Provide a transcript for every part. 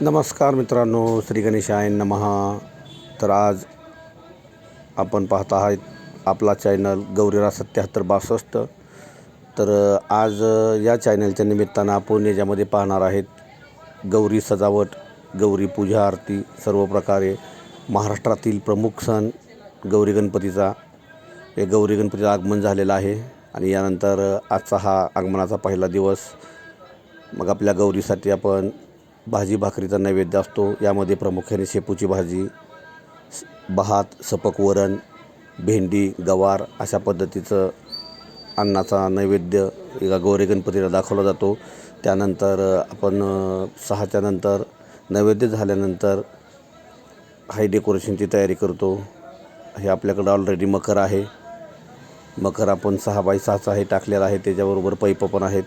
नमस्कार मित्रांनो श्री गणेशाय नमहा. तर आज आपण पाहत आहात आपला चॅनल गौरीरा सत्याहत्तर बासष्ट. तर आज या चॅनलच्या निमित्तानं आपण याच्यामध्ये पाहणार आहेत गौरी सजावट गौरी पूजा आरती सर्व प्रकारे. महाराष्ट्रातील प्रमुख सण गौरी गणपतीचा. हे गौरी गणपतीचं आगमन झालेलं आहे आणि यानंतर आजचा हा आगमनाचा पहिला दिवस. मग आपल्या गौरीसाठी आपण भाजी भाकरीचा नैवेद्य असतो. यामध्ये प्रामुख्याने शेपूची भाजी भात सपक वरण भेंडी गवार अशा पद्धतीचं अन्नाचा नैवेद्य एका गौरी गणपतीला दाखवला जातो. त्यानंतर आपण सहाच्या नंतर नैवेद्य झाल्यानंतर हाय डेकोरेशनची तयारी करतो. हे आपल्याकडं ऑलरेडी मकर आहे. मकर आपण सहा बाय सहाचा हे टाकलेला आहे. त्याच्याबरोबर पैप पण आहेत.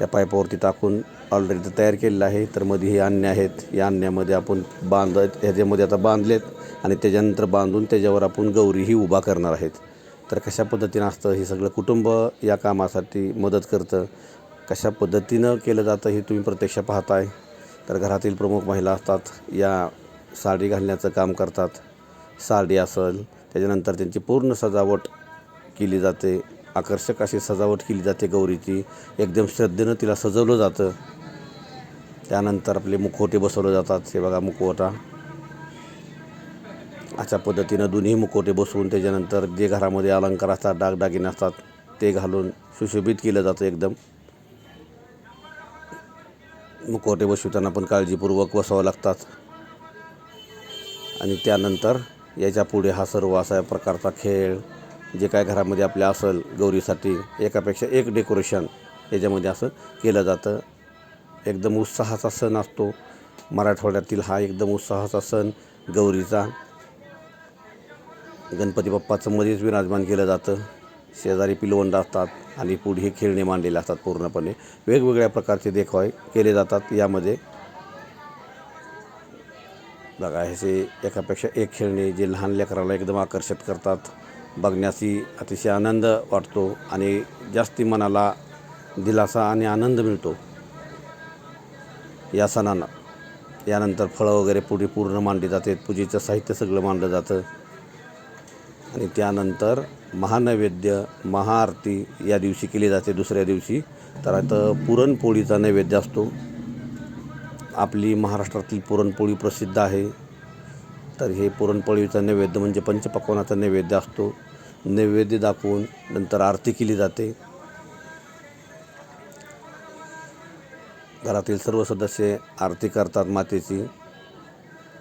त्या पाईपावरती टाकून ऑलरेडी तर तयार केलेलं आहे. तर मध्ये हे अन्य आहेत. या अन्यामध्ये आपण बांध ह्याच्यामध्ये आता बांधलेत आणि त्याच्यानंतर बांधून त्याच्यावर आपण गौरीही उभा करणार आहेत. तर कशा पद्धतीनं असतं? हे सगळं कुटुंब या कामासाठी मदत करतं. कशा पद्धतीनं केलं जातं हे तुम्ही प्रत्यक्ष पाहताय. तर घरातील प्रमुख महिला असतात. या साडी घालण्याचं काम करतात. साडी असेल त्याच्यानंतर त्यांची पूर्ण सजावट केली जाते. आकर्षक अशी सजावट केली जाते गौरीची. एकदम श्रद्धेनं तिला सजवलं जातं. त्यानंतर आपले मुखवटे बसवले जातात. हे बघा मुखवटा. अशा पद्धतीनं दोन्ही मुखवटे बसवून त्याच्यानंतर जे घरामध्ये अलंकार असतात डागडागिने असतात ते घालून सुशोभित केलं जातं एकदम. मुखवटे बसवताना पण काळजीपूर्वक बसावं लागतात. आणि त्यानंतर याच्यापुढे हा सर्व असा प्रकारचा खेळ जे काय घरामध्ये आपल्या असेल गौरीसाठी एकापेक्षा एक डेकोरेशन याच्यामध्ये असं केलं जातं. एकदम उत्साहाचा सण असतो. मराठवाड्यातील हा एकदम उत्साहाचा सण गौरीचा. गणपती बाप्पाचं मध्येच विराजमान केलं जातं. शेजारी पिलवंड असतात आणि पुढे हे खेळणे मांडलेले असतात पूर्णपणे. वेगवेगळ्या प्रकारचे देखावे केले जातात यामध्ये. बघा ह्याचे एकापेक्षा एक खेळणे जे लहान लेकराला एकदम आकर्षित करतात. बघण्याशी अतिशय आनंद वाटतो आणि जास्ती मनाला दिलासा आणि आनंद मिळतो. या सणांना. यानंतर फळं वगैरे पुढे पूर्ण मांडली जाते. पूजेचं साहित्य सगळं मांडलं जातं. आणि त्यानंतर महानैवेद्य महाआरती या दिवशी केली जाते. दुसऱ्या दिवशी तर आता पुरणपोळीचा नैवेद्य असतो. आपली महाराष्ट्रातील पुरणपोळी प्रसिद्ध आहे. तर हे पुरणपोळीचा नैवेद्य म्हणजे पंचपक्वानाचा नैवेद्य असतो. नैवेद्य दाखवून नंतर आरती केली जाते. घरातील सर्व सदस्य आरती करतात मातेची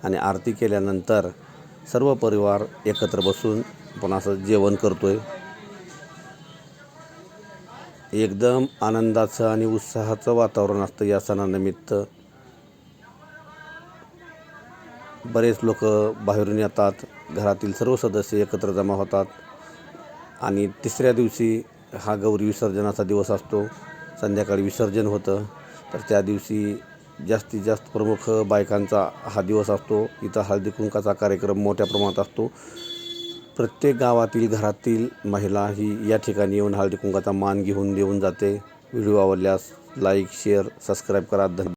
आणि आरती केल्यानंतर सर्व परिवार एकत्र बसून आपण असं जेवण करतो आहे एकदम आनंदाचं आणि उत्साहाचं वातावरण असतं या सणानिमित्त. बरेच लोक बाहेरून येतात घरातील सर्व सदस्य एकत्र जमा होतात. आणि तिसऱ्या दिवशी हा गौरी विसर्जनाचा दिवस असतो. संध्याकाळी विसर्जन होतं. तर त्या दिवशी जास्तीत जास्त प्रमुख बायकांचा हा दिवस असतो. इथं हळदी कुंकाचा कार्यक्रम मोठ्या प्रमाणात असतो. प्रत्येक गावातील घरातील महिला ही या ठिकाणी येऊन हळदी कुंकाचा मान घेऊन देऊन जाते. व्हिडिओ आवडल्यास लाईक शेअर सबस्क्राईब करा. धन्यवाद.